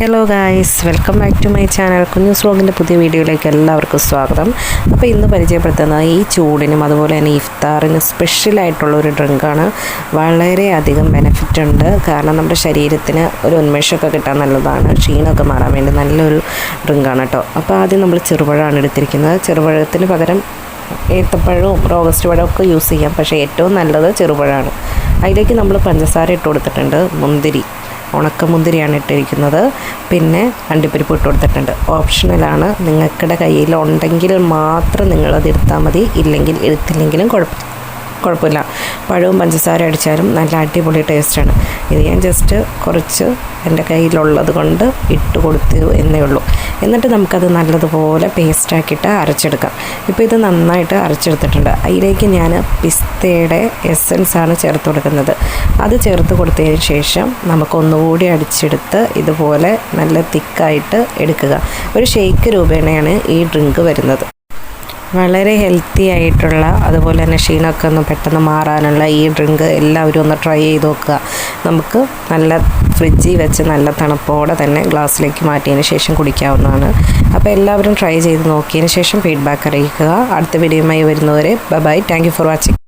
Hello guys welcome back to my channel Kunjus വ്ളോഗിന്റെ പുതിയ വീഡിയോയിലേക്ക് എല്ലാവർക്കും സ്വാഗതം. അപ്പോൾ ഇന്ന് പരിചയപ്പെടുത്തുന്നത് ഈ ചൂടിനും അതുപോലെ തന്നെ ഇഫ്താറിനും സ്പെഷ്യലായിട്ടുള്ള ഒരു ഡ്രിങ്കാണ് വളരെയധികം ബെനഫിറ്റ് ഉണ്ട്. കാരണം നമ്മുടെ ശരീരത്തിന് ഒരു ഉന്മേഷമൊക്കെ കിട്ടാൻ നല്ലതാണ്. ക്ഷീണമൊക്കെ മാറാൻ വേണ്ടി നല്ലൊരു ഡ്രിങ്കാണ് കേട്ടോ. അപ്പോൾ ആദ്യം നമ്മൾ ചെറുപഴമാണ് എടുത്തിരിക്കുന്നത്. ചെറുപഴത്തിന് പകരം ഏത്തപ്പഴവും റോഗസ്റ്റ് പഴവും ഒക്കെ യൂസ് ചെയ്യാം. പക്ഷേ ഏറ്റവും നല്ലത് ചെറുപഴമാണ്. അതിലേക്ക് നമ്മൾ പഞ്ചസാര ഇട്ട് കൊടുത്തിട്ടുണ്ട്. മുന്തിരി. ഉണക്കമുന്തിരിയാണ് ഇട്ടിരിക്കുന്നത്. പിന്നെ അണ്ടിപ്പരിപ്പ് ഇട്ട് കൊടുത്തിട്ടുണ്ട്. ഓപ്ഷണലാണ് നിങ്ങൾക്കിടെ കയ്യിൽ ഉണ്ടെങ്കിൽ മാത്രം നിങ്ങളത് എടുത്താൽ മതി. ഇല്ലെങ്കിൽ എടുത്തില്ലെങ്കിലും കുഴപ്പം കുഴപ്പമില്ല. പഴവും പഞ്ചസാര അടിച്ചാലും നല്ല അടിപൊളി ടേസ്റ്റാണ്. ഇത് ഞാൻ ജസ്റ്റ് കുറച്ച് എന്റെ കയ്യിലുള്ളത് കൊണ്ട് ഇട്ട് കൊടുത്തു എന്നേ ഉള്ളൂ. എന്നിട്ട് നമുക്കത് നല്ലതുപോലെ പേസ്റ്റാക്കിയിട്ട് അരച്ചെടുക്കാം. ഇപ്പോൾ ഇത് നന്നായിട്ട് അരച്ചെടുത്തിട്ടുണ്ട്. അതിലേക്ക് ഞാൻ പിസ്തയുടെ എസൻസ് ആണ് ചേർത്ത് കൊടുക്കുന്നത്. അത് ചേർത്ത് കൊടുത്തതിന് ശേഷം നമുക്കൊന്നുകൂടി അടിച്ചെടുത്ത് ഇതുപോലെ നല്ല തിക്കായിട്ട് എടുക്കുക. ഒരു ഷേക്ക് രൂപേണയാണ് ഈ ഡ്രിങ്ക് വരുന്നത്. വളരെ ഹെൽത്തി ആയിട്ടുള്ള അതുപോലെ തന്നെ ക്ഷീണമൊക്കെ ഒന്ന് പെട്ടെന്ന് മാറാനുള്ള ഈ ഡ്രിങ്ക് എല്ലാവരും ഒന്ന് ട്രൈ ചെയ്ത് നോക്കുക. നമുക്ക് നല്ല ഫ്രിഡ്ജിൽ വെച്ച് നല്ല തണുപ്പോടെ തന്നെ ഗ്ലാസ്സിലേക്ക് മാറ്റിയതിന് ശേഷം കുടിക്കാവുന്നതാണ്. അപ്പോൾ എല്ലാവരും ട്രൈ ചെയ്ത് നോക്കിയതിന് ശേഷം ഫീഡ്ബാക്ക് അറിയിക്കുക. അടുത്ത വീഡിയോയുമായി വരുന്നവരെ bye bye thank for watching